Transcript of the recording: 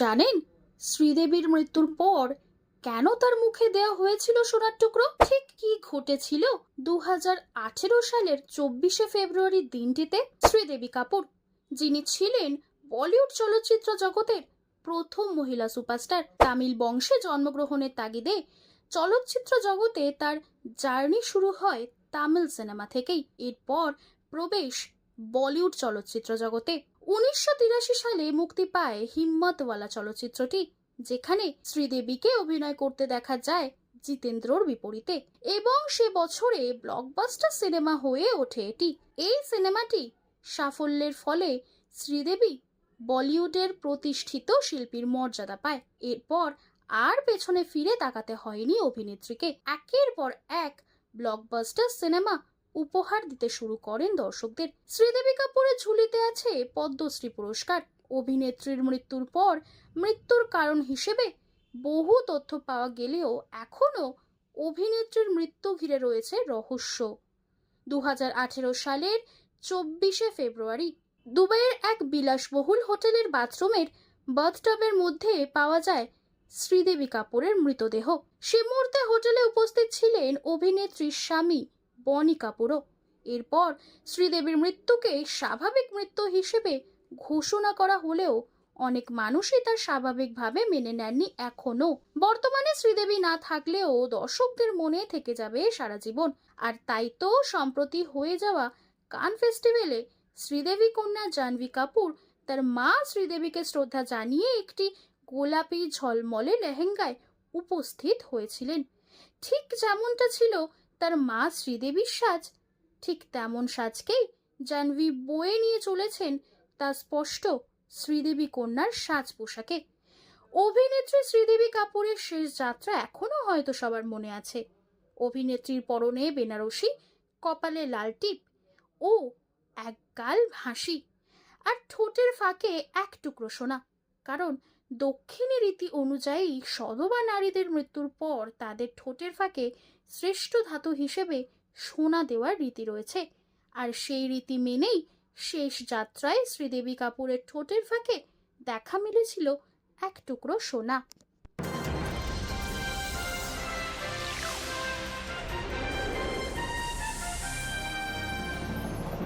জানেন? শ্রীদেবীর মৃত্যুর পর কেন তার মুখে দেওয়া হয়েছিল সোনার টুকরো? ঠিক কি ঘটেছিল? দু হাজার আঠেরো সালের চব্বিশে ফেব্রুয়ারি দিনটিতে শ্রীদেবী কাপুর, যিনি ছিলেন বলিউড চলচ্চিত্র জগতের প্রথম মহিলা সুপারস্টার, তামিল বংশে জন্মগ্রহণের তাগিদে চলচ্চিত্র জগতে তার জার্নি শুরু হয় তামিল সিনেমা থেকেই। এরপর প্রবেশ বলিউড চলচ্চিত্র জগতে। উনিশশো তিরাশি সালে মুক্তি পায় হিম্মতওয়ালা চলচ্চিত্রটি, যেখানে শ্রীদেবীকে অভিনয় করতে দেখা যায় জিতেন্দ্রর বিপরীতে। এবং সে বছরে ব্লকবাস্টার সিনেমা হয়ে ওঠে এটি। এই সিনেমাটি সাফল্যের ফলে শ্রীদেবী বলিউডের প্রতিষ্ঠিত শিল্পীর মর্যাদা পায়। এরপর আর পেছনে ফিরে তাকাতে হয়নি অভিনেত্রীকে। একের পর এক ব্লকবাস্টার সিনেমা উপহার দিতে শুরু করেন দর্শকদের। শ্রীদেবী কাপুরের ঝুলিতে আছে পদ্মশ্রী পুরস্কার। অভিনেত্রীর মৃত্যুর পর মৃত্যুর কারণ হিসেবে বহু তথ্য পাওয়া গেলেও এখনও অভিনেত্রীর মৃত্যু ঘিরে রয়েছে রহস্য। দুহাজার আঠেরো সালের চব্বিশে ফেব্রুয়ারি দুবাইয়ের এক বিলাসবহুল হোটেলের বাথরুমের বাথটবের মধ্যে পাওয়া যায় শ্রীদেবী কাপুরের মৃতদেহ। সে মুহূর্তে হোটেলে উপস্থিত ছিলেন অভিনেত্রীর স্বামী বনি কাপুরও। এরপর শ্রীদেবীর মৃত্যুকে স্বাভাবিক মৃত্যু হিসেবে ঘোষণা করা হলেও অনেক মানুষই তার স্বাভাবিকভাবে মেনে নেননি এখনও। বর্তমানে শ্রীদেবী না থাকলেও দর্শকদের মনে থেকে যাবে সারা জীবন। আর তাই তো সম্প্রতি হয়ে যাওয়া কান ফেস্টিভ্যালে শ্রীদেবী কন্যা জাহ্নবী কাপুর তার মা শ্রীদেবীকে শ্রদ্ধা জানিয়ে একটি গোলাপি ঝলমলে লেহেঙ্গায় উপস্থিত হয়েছিলেন। ঠিক যেমনটা ছিল তার মা শ্রীদেবীর সাজ, ঠিক তেমন সাজকেই জাহ্নবী বয়ে নিয়ে চলেছেন তা স্পষ্ট শ্রীদেবী কন্যার সাজ পোশাকে। অভিনেত্রী শ্রীদেবী কাপুরের শেষ যাত্রা এখনও হয়তো সবার মনে আছে। অভিনেত্রীর পরনে বেনারসি, কপালে লাল টিপ ও এক গাল হাসি আর ঠোঁটের ফাঁকে এক টুকরো সোনা। কারণ দক্ষিণী রীতি অনুযায়ী সধবা নারীদের মৃত্যুর পর তাদের ঠোঁটের ফাঁকে শ্রেষ্ঠ ধাতু হিসেবে সোনা দেওয়ার রীতি রয়েছে। আর সেই রীতি মেনেই শেষ যাত্রায় শ্রীদেবী কাপুরের ঠোঁটের ফাঁকে দেখা মিলেছিল এক টুকরো সোনা।